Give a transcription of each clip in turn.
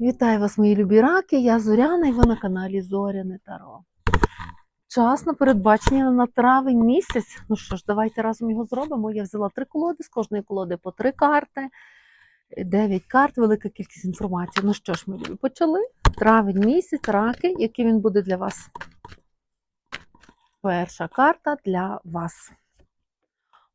Вітаю вас, мої любі раки. Я Зоряна і ви на каналі Зоряне Таро. Час на передбачення на травень місяць. Ну що ж, давайте разом його зробимо. Я взяла три колоди, з кожної колоди по три карти, дев'ять карт, велика кількість інформації. Ну що ж, ми почали. Травень місяць, раки, який він буде для вас. Перша карта для вас.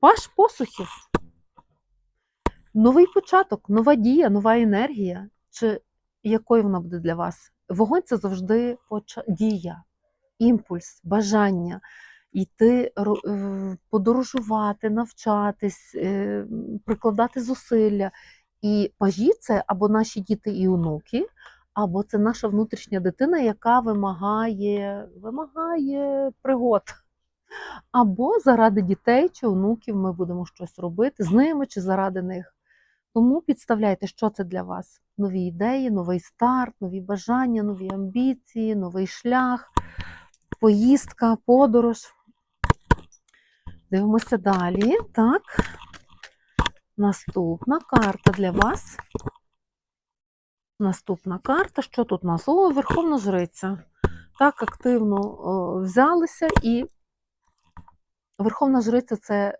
Паш посухів. Новий початок, нова дія, нова енергія. Чи якою вона буде для вас? Вогонь це завжди дія, імпульс, бажання йти е, подорожувати, навчатись, е, прикладати зусилля. І пажі це або наші діти і онуки, або це наша внутрішня дитина, яка вимагає, вимагає пригод. Або заради дітей чи онуків ми будемо щось робити з ними чи заради них. Тому підставляйте, що це для вас. Нові ідеї, новий старт, нові бажання, нові амбіції, новий шлях, поїздка, подорож. Дивимося далі. Так. Наступна карта для вас. Наступна карта. Що тут у нас? О, Верховна Жриця. Так активно о, взялися, і Верховна Жриця це,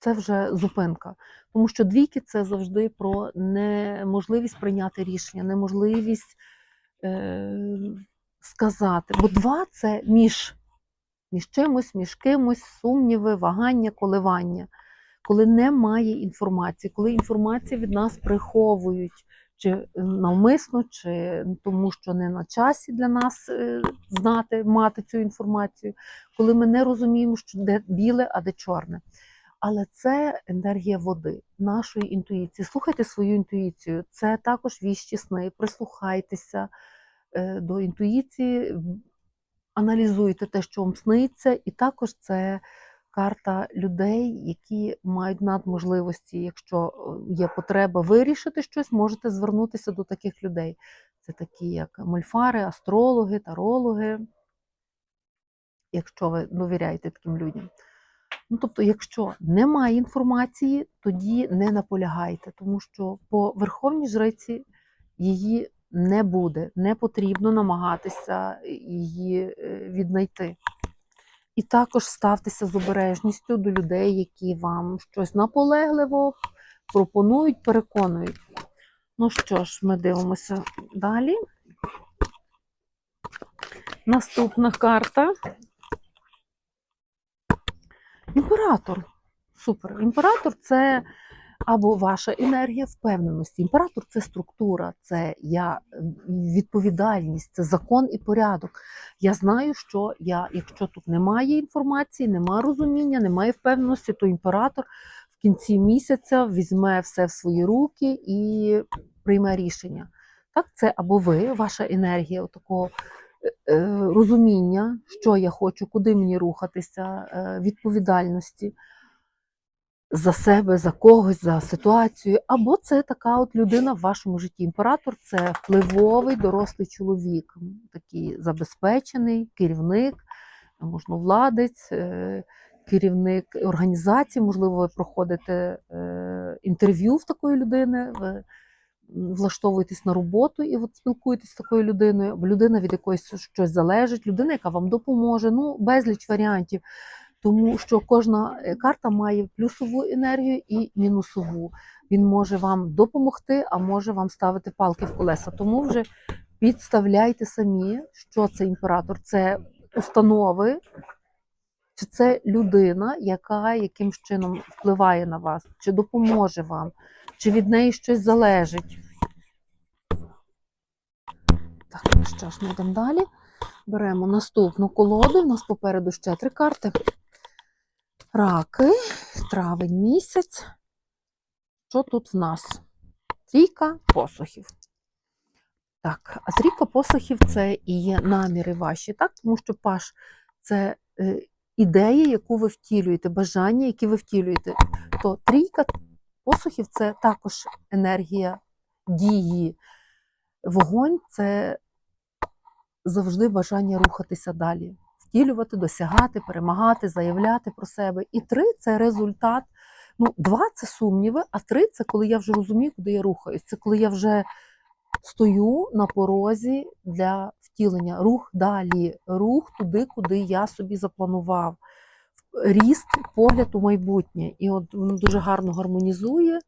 це вже зупинка. Тому що двійки це завжди про неможливість прийняти рішення, неможливість е, сказати. Бо два це між, між чимось, між кимось, сумніви, вагання, коливання. Коли немає інформації, коли інформацію від нас приховують, чи навмисно, чи тому, що не на часі для нас е, знати, мати цю інформацію, коли ми не розуміємо, що де біле, а де чорне. Але це енергія води, нашої інтуїції. Слухайте свою інтуїцію. Це також віщі сни. Прислухайтеся е, до інтуїції, аналізуйте те, що вам сниться, і також це карта людей, які мають надможливості. Якщо е, є потреба вирішити щось, можете звернутися до таких людей. Це такі, як мольфари, астрологи, тарологи, якщо ви довіряєте таким людям. Ну, тобто, якщо немає інформації, тоді не наполягайте, тому що по верховній жриці її не буде, не потрібно намагатися її е, віднайти. І також ставтеся з обережністю до людей, які вам щось наполегливо пропонують, переконують. Ну що ж, ми дивимося далі. Наступна карта. Імператор. Супер. Імператор це або ваша енергія впевненості. Імператор це структура, це я відповідальність, це закон і порядок. Я знаю, що я, якщо тут немає інформації, немає розуміння, немає впевненості, то імператор в кінці місяця візьме все в свої руки і прийме рішення. Так, це або ви, ваша енергія такого розуміння, що я хочу, куди мені рухатися, е, відповідальності за себе, за когось, за ситуацію. Або це така от людина в вашому житті. Імператор це впливовий дорослий чоловік, такий забезпечений керівник, можновладець, е, керівник організації. Можливо, ви проходите е, інтерв'ю в такої людини. Влаштовуєтесь на роботу і от спілкуєтесь з такою людиною, або людина від якоїсь щось залежить, людина, яка вам допоможе. Ну, безліч варіантів. Тому що кожна е, карта має плюсову енергію і мінусову. Він може вам допомогти, а може вам ставити палки в колеса. Тому вже підставляйте самі, що це імператор. Це установи, чи це людина, яка якимсь чином впливає на вас, чи допоможе вам, чи від неї щось залежить. Так, ну що ж, ми йдемо далі. Беремо наступну колоду. У нас попереду ще три карти. Раки, травень місяць. Що тут в нас? Трійка посухів. Так, а трійка посухів це і є наміри ваші, так? Тому що паш це е, ідея, яку ви втілюєте, бажання, які ви втілюєте. То трійка посухів це також енергія дії. Вогонь це завжди бажання рухатися далі, втілювати, досягати, перемагати, заявляти про себе. І три це результат. Ну, два це сумніви, а три це коли я вже розумію, куди я рухаюсь. Це коли я вже стою на порозі для втілення. Рух далі, рух туди, куди я собі запланував. Ріст, погляд у майбутнє. І от воно дуже гарно гармонізує.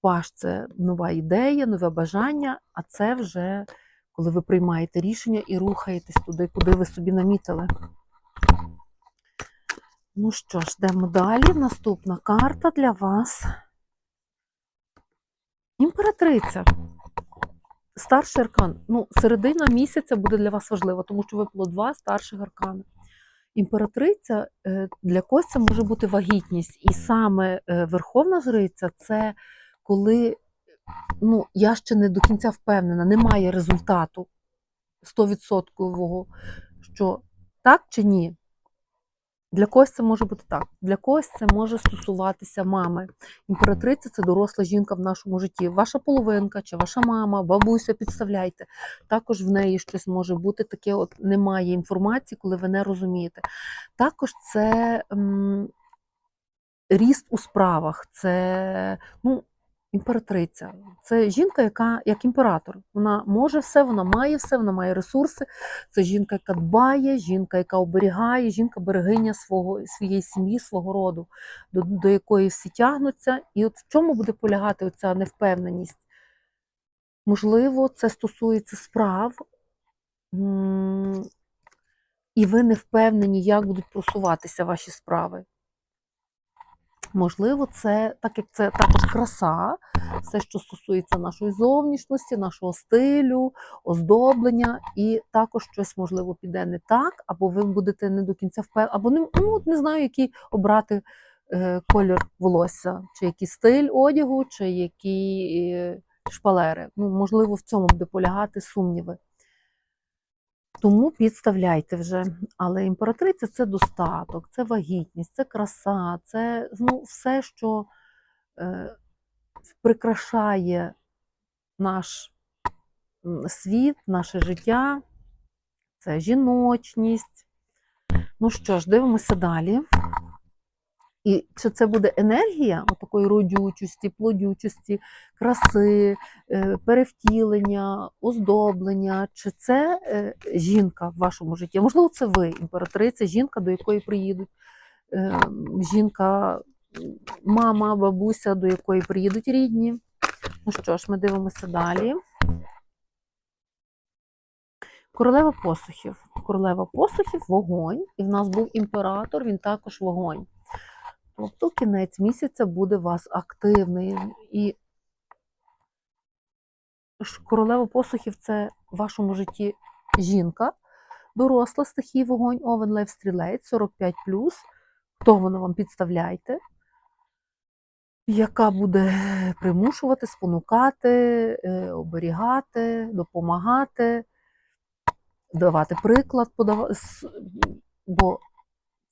Паш це нова ідея, нове бажання, а це вже коли ви приймаєте рішення і рухаєтесь туди, куди ви собі намітили. Ну що ж, йдемо далі. Наступна карта для вас. Імператриця. Старший аркан. Ну, середина місяця буде для вас важлива, тому що випало два старших аркани. Імператриця е, для когось це може бути вагітність. І саме е, Верховна Жриця це коли ну, я ще не до кінця впевнена, немає результату 100%, що так чи ні. Для когось це може бути так. Для когось це може стосуватися мами. Імператриця це доросла жінка в нашому житті. Ваша половинка чи ваша мама, бабуся, підставляйте. Також в неї щось може бути таке, от немає інформації, коли ви не розумієте. Також це м, ріст у справах, це ну, імператриця. Це жінка, яка як імператор. Вона може все, вона має все, вона має ресурси. Це жінка, яка дбає, жінка, яка оберігає, жінка берегиня свого своєї сім'ї, свого роду, до, до якої всі тягнуться. І от в чому буде полягати оця невпевненість? Можливо, це стосується справ, і ви не впевнені, як будуть просуватися ваші справи. Можливо, це так як це також краса, все, що стосується нашої зовнішності, нашого стилю, оздоблення, і також щось можливо піде не так, або ви будете не до кінця впевнені, або не, ну, не знаю, який обрати е, колір волосся, чи який стиль одягу, чи які е, шпалери. Ну, можливо, в цьому буде полягати сумніви. Тому підставляйте вже. Але імператриця це достаток, це вагітність, це краса, це ну, все, що е, прикрашає наш світ, наше життя, це жіночність. Ну що ж, дивимося далі. І чи це буде енергія такої родючості, плодючості, краси, е, перевтілення, оздоблення, чи це е, жінка в вашому житті? Можливо, це ви, імператриця, жінка, до якої приїдуть, е, жінка, мама, бабуся, до якої приїдуть рідні. Ну що ж, ми дивимося далі. Королева посухів. Королева посухів вогонь. І в нас був імператор, він також вогонь. Тобто кінець місяця буде вас активний. І королева посухів це в вашому житті жінка, доросла стихії вогонь, овен, лев, стрілець, 45 Хто воно вам підставляйте? Яка буде примушувати, спонукати, е, оберігати, допомагати, давати приклад, подава- бо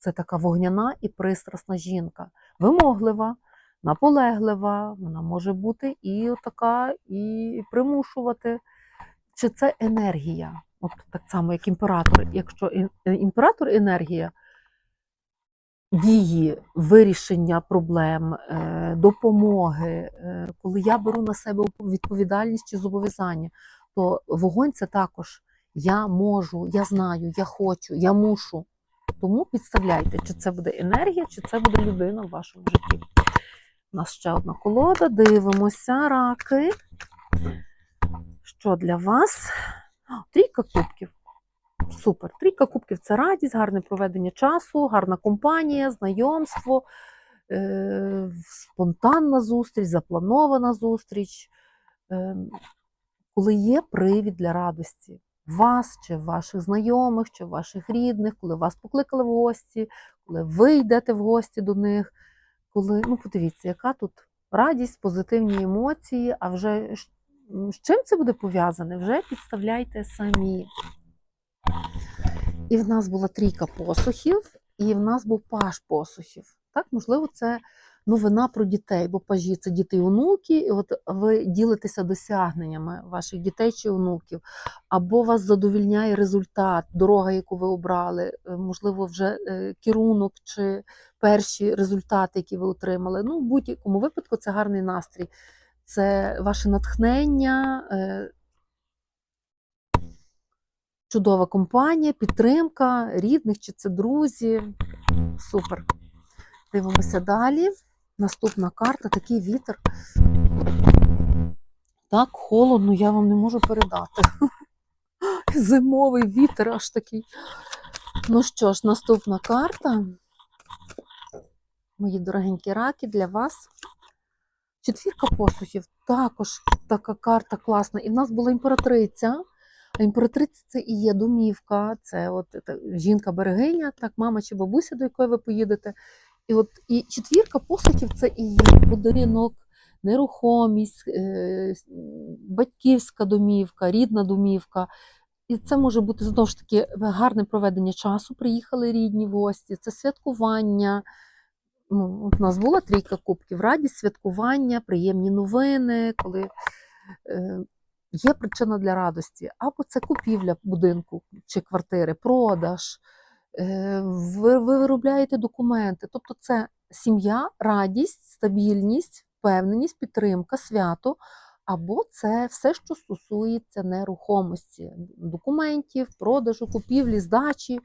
це така вогняна і пристрасна жінка, вимоглива, наполеглива, вона може бути і така, і примушувати. Чи це енергія? От так само, як імператор. Якщо е, імператор енергія дії, вирішення проблем, е, допомоги, е, коли я беру на себе відповідальність чи зобов'язання, то вогонь це також я можу, я знаю, я хочу, я мушу. Тому підставляйте, чи це буде енергія, чи це буде людина в вашому житті. У нас ще одна колода. Дивимося, раки. Що для вас? Трійка кубків. Супер. Трійка кубків це радість, гарне проведення часу, гарна компанія, знайомство, е- спонтанна зустріч, запланована зустріч. Е- коли є привід для радості вас, чи ваших знайомих, чи ваших рідних, коли вас покликали в гості, коли ви йдете в гості до них, коли, ну подивіться, яка тут радість, позитивні емоції, а вже з- чим це буде пов'язане, вже підставляйте самі. І в нас була трійка посухів, і в нас був паш посухів. Так, можливо, це новина про дітей, бо пажі це діти і онуки, і от ви ділитеся досягненнями ваших дітей чи онуків, або вас задовільняє результат, дорога, яку ви обрали, е, можливо, вже е, керунок чи перші результати, які ви отримали. Ну, в будь-якому випадку це гарний настрій, це ваше натхнення, е, чудова компанія, підтримка рідних чи це друзі. Супер. Дивимося далі. Наступна карта, такий вітер. Так, холодно, я вам не можу передати. Зимовий вітер аж такий. Ну що ж, наступна карта. Мої дорогенькі раки для вас. Четвірка посухів. Також така карта класна. І в нас була імператриця. А імператриця це і є домівка, це от жінка-берегиня, так, мама чи бабуся, до якої ви поїдете. І от і четвірка посухів це і будинок, нерухомість, е, батьківська домівка, рідна домівка. І це може бути знову ж таки гарне проведення часу. Приїхали рідні в гості, це святкування. Ну, у нас була трійка кубків, радість, святкування, приємні новини, коли е, є причина для радості. Або це купівля будинку чи квартири, продаж, ви, ви виробляєте документи. Тобто це сім'я, радість, стабільність, впевненість, підтримка, свято. Або це все, що стосується нерухомості, документів, продажу, купівлі, здачі.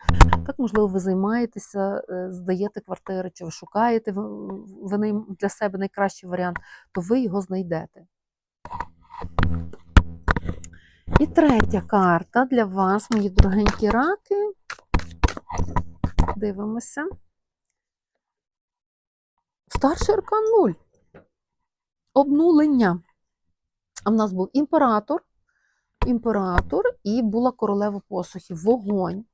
Так, можливо, ви займаєтеся, е, здаєте квартири, чи ви шукаєте ви для себе найкращий варіант, то ви його знайдете. І третя карта для вас, мої дорогенькі раки. Дивимося. Старший аркан 0. Обнулення. А в нас був імператор, імператор і була королева посухів, вогонь.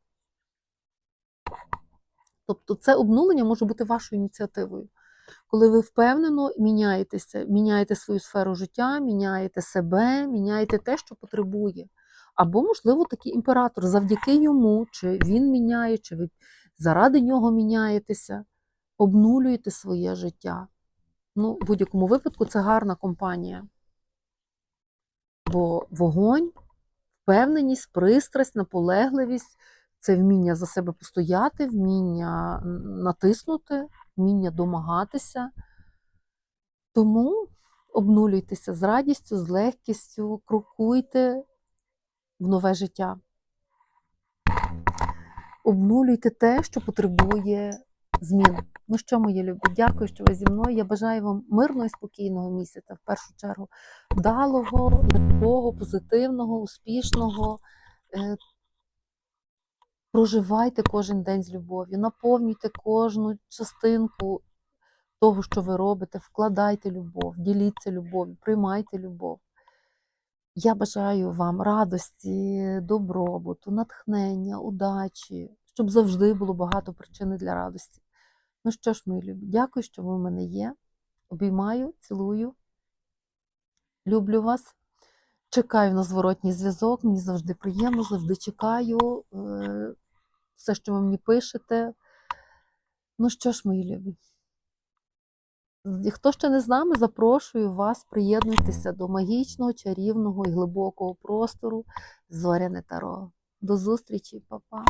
Тобто це обнулення може бути вашою ініціативою. Коли ви впевнено міняєтеся, міняєте свою сферу життя, міняєте себе, міняєте те, що потребує. Або, можливо, такий імператор завдяки йому, чи він міняє, чи ви заради нього міняєтеся, обнулюєте своє життя. Ну, в будь-якому випадку це гарна компанія. Бо вогонь, впевненість, пристрасть, наполегливість це вміння за себе постояти, вміння натиснути, вміння домагатися. Тому обнулюйтеся з радістю, з легкістю, крокуйте в нове життя. Обнулюйте те, що потребує змін. Ну що, мої любі, дякую, що ви зі мною. Я бажаю вам мирного і спокійного місяця, в першу чергу, вдалого, легкого, позитивного, успішного. Е, Проживайте кожен день з любов'ю, наповнюйте кожну частинку того, що ви робите, вкладайте любов, діліться любов'ю, приймайте любов. Я бажаю вам радості, добробуту, натхнення, удачі, щоб завжди було багато причин для радості. Ну що ж, мої любі, дякую, що ви в мене є. Обіймаю, цілую, люблю вас. Чекаю на зворотній зв'язок. Мені завжди приємно, завжди чекаю е, все, що ви мені пишете. Ну що ж, мої любі. Хто ще не з нами, запрошую вас, приєднуйтеся до магічного, чарівного і глибокого простору Зоряне Таро. До зустрічі, па-па!